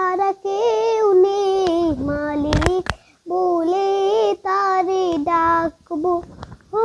ছাড়া কেউ নেই মালিক বলে তারে ডাকবো। ও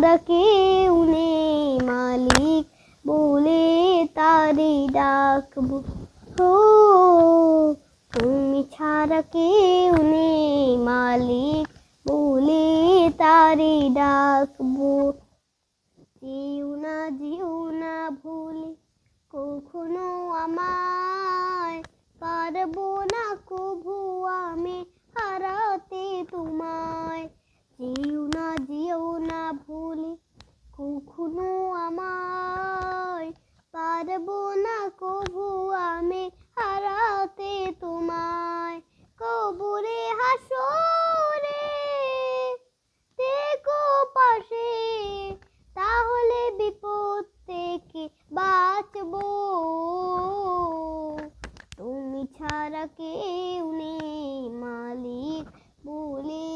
ছাড়া কেউ মালিক বলে তারে ডাকবো। ও তুমি ছাড়া কেউ মালিক বলে তারে ডাকবো। যেও না যেও না ভুলে কখনো আমায় পারব না কভু আমি হারাতে তোমায়। যেও না যেও না ভুলে কখনো আমায় পারব না কভু আমি হারাতে তোমায় কবরে হাসরে। দেখো পাশে, তাহলে বিপদ থেকে বাঁচবো। তুমি ছাড়া কেউ নেই, মালিক বলে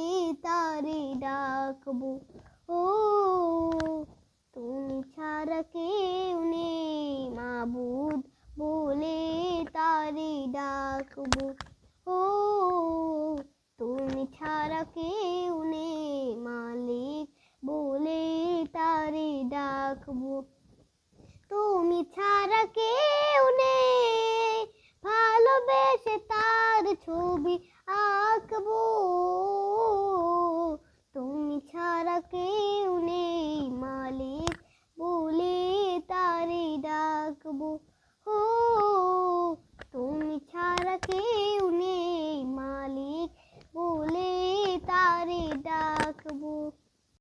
তারে ডাকবো ও তুমি ছাড়া কেউ নেই মাবুদ বলে তারে ডাকবো ও